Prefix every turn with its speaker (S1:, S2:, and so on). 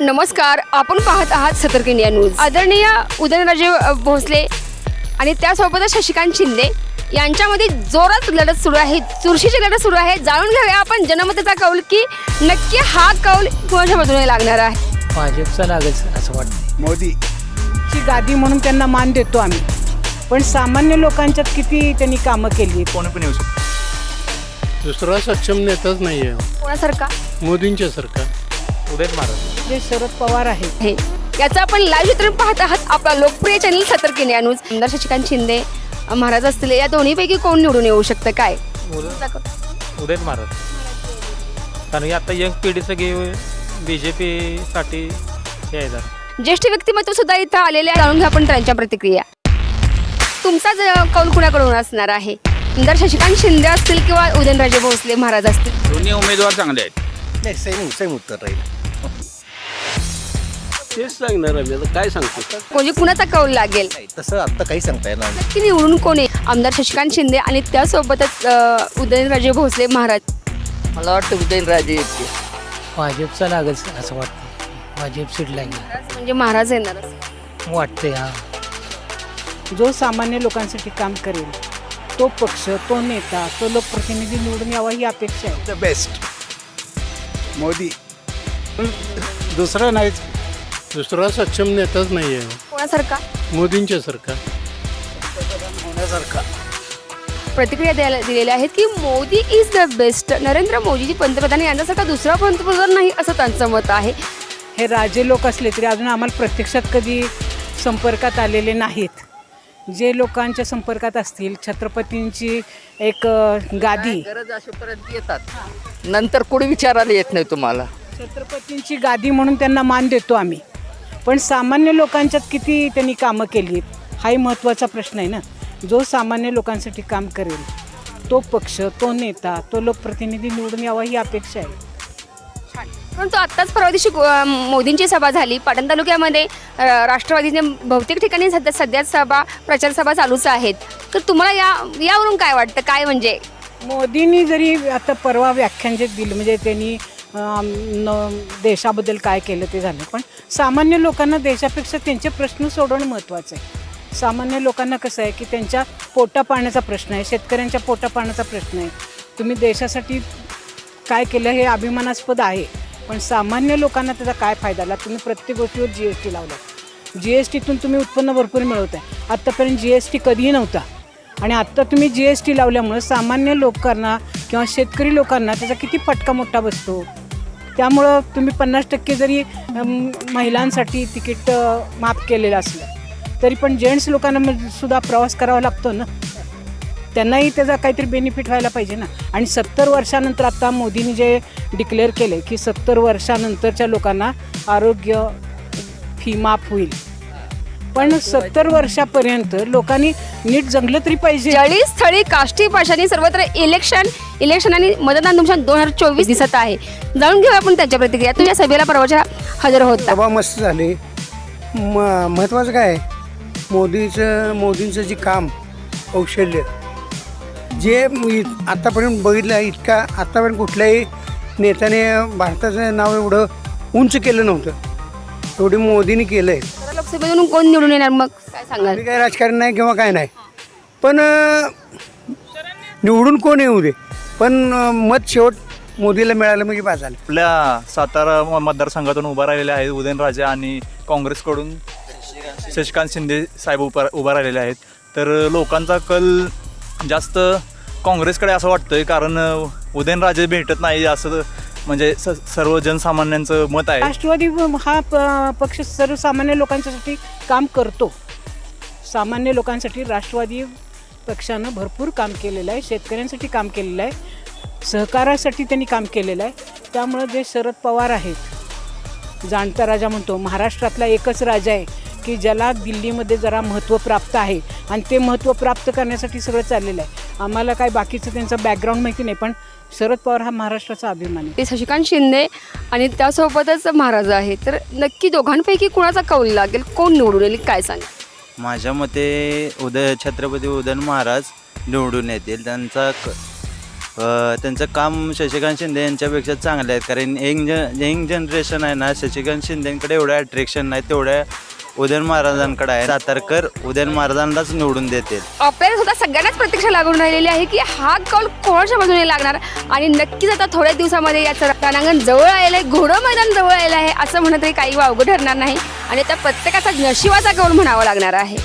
S1: नमस्कार आपण पाहत आहात सतर्क इंडिया न्यूज. आदरणीय उदयनराजे भोसले आणि त्यासोबतच शशिकांत शिंदे यांच्यामध्ये जोरात लढत सुरू आहे चुरशीची लढत सुरू आहे. जाणून घेऊया आपण जनमताचा कौल की नक्की हा कौल कोणाच्या बाजूने लागणार आहे?
S2: भाजपचा लागेल असं वाटतं.
S3: मोदी.
S4: ची गादी म्हणून त्यांना मान देतो आम्ही. पण सामान्य लोकांच्यात किती त्यांनी कामं केली?
S3: कोणी पण येऊ शकतो.
S5: दुसरा सक्षम नेताच नाही आहे
S1: कोणासारखा?
S5: मोदींच्या सारखा.
S3: उदयन महाराज
S4: जे शरद पवार आहेत.
S1: आहे याचं आपण लाईव्ह चित्रण पाहत आहात. आपला लोकप्रिय चॅनल सतर्क इंडिया न्यूज आमदार शशिकांत शिंदे महाराज असतील या दोन्हीपैकी कोण निवडून येऊ शकतं? काय?
S6: उदयन महाराज कारण की आता यंग पिढी सगळी बी जे पीसाठी हे आहे जरा.
S1: ज्येष्ठ व्यक्तिमत्व सुद्धा इथं आलेले आहे. जाणून घ्या आपण त्यांच्या प्रतिक्रिया. तुमचाच अ, कौल कुणाकडून असणार आहे? आमदार शशिकांत शिंदे असतील किंवा उदयनराजे भोसले महाराज असतील?
S3: दोन्ही उमेदवार चांगले आहेत.
S7: नाही सेम सेम उत्तर राहील.
S5: तेच सांगणार आम्ही. आता काय सांगतो?
S1: म्हणजे कुणाचा कौल लागेल?
S7: नाही तसं आत्ता काही सांगता येणार नाही.
S1: नक्की निवडून कोणी आमदार शशिकांत शिंदे आणि त्यासोबतच अ, उदयनराजे भोसले महाराज.
S2: मला वाटतं उदयनराजे येते भाजपचा लागेल असं वाटतं. भाजप सीट लागेल
S1: म्हणजे महाराज येणार असं.
S2: वाटते हा.
S4: जो सामान्य लोकांसाठी काम करेल तो पक्ष तो नेता तो लोकप्रतिनिधी निवडून यावा ही अपेक्षा आहे.
S7: The best
S3: Modi. दुसरं नाहीच.
S5: दुसरा सक्षम नेताच नाही आहे
S1: कोणासारखा?
S5: मोदींच्या सारखा
S3: होण्यासारखा
S1: प्रतिक्रिया द्यायला दिलेल्या आहेत की Modi is the best Narendra Modiji पंतप्रधान यांच्यासारखा दुसरा पंतप्रधान नाही असं त्यांचं मत आहे.
S4: हे राजे लोक असले तरी अजून आम्हाला प्रत्यक्षात कधी संपर्कात आलेले नाहीत. जे लोकांच्या संपर्कात असतील छत्रपतींची एक अ, गादी.
S2: गरज असेपर्यंत येतात. नंतर कोणी विचारायला येत नाही तुम्हाला.
S4: छत्रपतींची गादी म्हणून त्यांना मान देतो आम्ही. पण सामान्य लोकांच्यात किती त्यांनी कामं केली हाही महत्त्वाचा प्रश्न आहे ना. जो सामान्य लोकांसाठी काम करेल तो पक्ष तो नेता तो लोकप्रतिनिधी निवडून यावा ही अपेक्षा आहे.
S1: परंतु आत्ताच परवा दिवशी मोदींची सभा झाली. पाटण तालुक्यामध्ये अ, राष्ट्रवादीचे बहुतेक ठिकाणी सध्या सध्या सभा प्रचार सभा चालूच आहेत. तर तुम्हाला या यावरून काय वाटतं? काय म्हणजे?
S4: मोदींनी जरी आता परवा व्याख्यान जे दिलं म्हणजे त्यांनी न देशाबद्दल काय केलं ते झालं. पण सामान्य लोकांना देशापेक्षा त्यांचे प्रश्न सोडवणं महत्त्वाचं आहे. सामान्य लोकांना कसं आहे की त्यांच्या पोटा पाण्याचा प्रश्न आहे शेतकऱ्यांच्या पोटा पाण्याचा प्रश्न आहे. तुम्ही देशासाठी काय केलं हे अभिमानास्पद आहे पण सामान्य लोकांना त्याचा काय फायदा आला तुम्ही प्रत्येक गोष्टीवर जी एस टी लावला जी एस टीतून तुम्ही उत्पन्न भरपूर मिळवत आहे. आत्तापर्यंत जी एस टी कधीही नव्हता. आणि आत्ता तुम्ही जी एस टी लावल्यामुळं सामान्य लोकांना किंवा शेतकरी लोकांना त्याचा किती फटका मोठा बसतो? त्यामुळं तुम्ही पन्नास टक्के जरी महिलांसाठी तिकीट माफ केलेलं असलं तरी पण जेंट्स लोकांना सुद्धा प्रवास करावा लागतो ना? त्यांनाही त्याचा काहीतरी बेनिफिट व्हायला पाहिजे ना? आणि सत्तर वर्षानंतर आत्ता मोदींनी जे डिक्लेअर केले की सत्तर वर्षानंतरच्या लोकांना आरोग्य फी माफ होईल. पण सत्तर वर्षापर्यंत लोकांनी नीट जगलं तरी पाहिजे.
S1: जळी स्थळी काष्टी पाशानी सर्वत्र इलेक्शन इलेक्शन आणि मतदान तुमच्या दोन हजार चोवीस दिसत आहे. जाणून घेऊया आपण त्यांच्या प्रतिक्रिया. तुझ्या सभेला परवाच्या हजर होता
S8: सभा मस्त झाली. म महत्त्वाचं काय? आहे? मोदीचं मोदींचं जे काम कौशल्य जे मी आत्तापर्यंत बघितलं आहे इतका आत्तापर्यंत कुठल्याही नेत्याने भारताचं नाव एवढं उंच केलं नव्हतं. एवढी मोदींनी केलं आहे
S1: लोकसभेतून कोण निवडून येणार मग? काय सांगाल?
S8: आणि काही राजकारण नाही किंवा काय नाही. पण अं, निवडून कोण येऊ दे? पण अं, मत शेवट मोदीला मिळालं म्हणजे बाद झालं.
S9: आपल्या सातारा म- मतदारसंघातून उभा राहिलेले आहेत उदयनराजे आणि काँग्रेसकडून शशिकांत शिंदे साहेब उभा उभा राहिलेले आहेत. तर लोकांचा कल जास्त काँग्रेसकडे असं वाटतंय कारण उदयनराजे भेटत नाही असं म्हणजे स सर्व जनसामान्यांचं मत आहे.
S4: राष्ट्रवादी हा प- पक्ष सर्वसामान्य लोकांच्यासाठी काम करतो. सामान्य लोकांसाठी राष्ट्रवादी पक्षानं भरपूर काम केलेलं आहे. शेतकऱ्यांसाठी काम केलेलं आहे. सहकारासाठी त्यांनी काम केलेलं आहे. त्यामुळं जे शरद पवार आहेत जाणता राजा म्हणतो महाराष्ट्रातला एकच राजा आहे की ज्याला दिल्लीमध्ये जरा महत्त्व प्राप्त आहे. आणि ते महत्त्व प्राप्त करण्यासाठी सगळं चाललेलं आहे. आम्हाला काय बाकीचं त्यांचं बॅकग्राऊंड माहिती नाही पण शरद पवार हा महाराष्ट्राचा अभिमान. आहे
S1: ते शशिकांत शिंदे आणि त्यासोबतच महाराज आहे. तर नक्की दोघांपैकी कुणाचा कौल लागेल? कोण निवडून येईल? काय सांगा
S10: माझ्या मते उदय छत्रपती उदयन महाराज निवडून येतील. त्यांचा क अ, त्यांचं काम शशिकांत शिंदे यांच्यापेक्षा चांगले आहेत कारण यंग जन यंग जनरेशन आहे ना शशिकांत शिंदेकडे एवढं अट्रॅक्शन नाही तेवढ्या उदयन महाराजांकडे आहे. सातारकर उदयन महाराजांनाच निवडून देतील.
S1: आपल्याला सुद्धा सगळ्यांनाच प्रतीक्षा लागून राहिलेली आहे की हा कौल कोणाच्या बाजूने लागणार? आणि नक्कीच आता थोड्या दिवसामध्ये याचं रणांगण जवळ आलेलं आहे घोडं मैदान जवळ आलेलं आहे असं म्हणत तरी काही वावगं ठरणार नाही. आणि त्या प्रत्येकाचा नशिबाचा कौल म्हणावा लागणार आहे.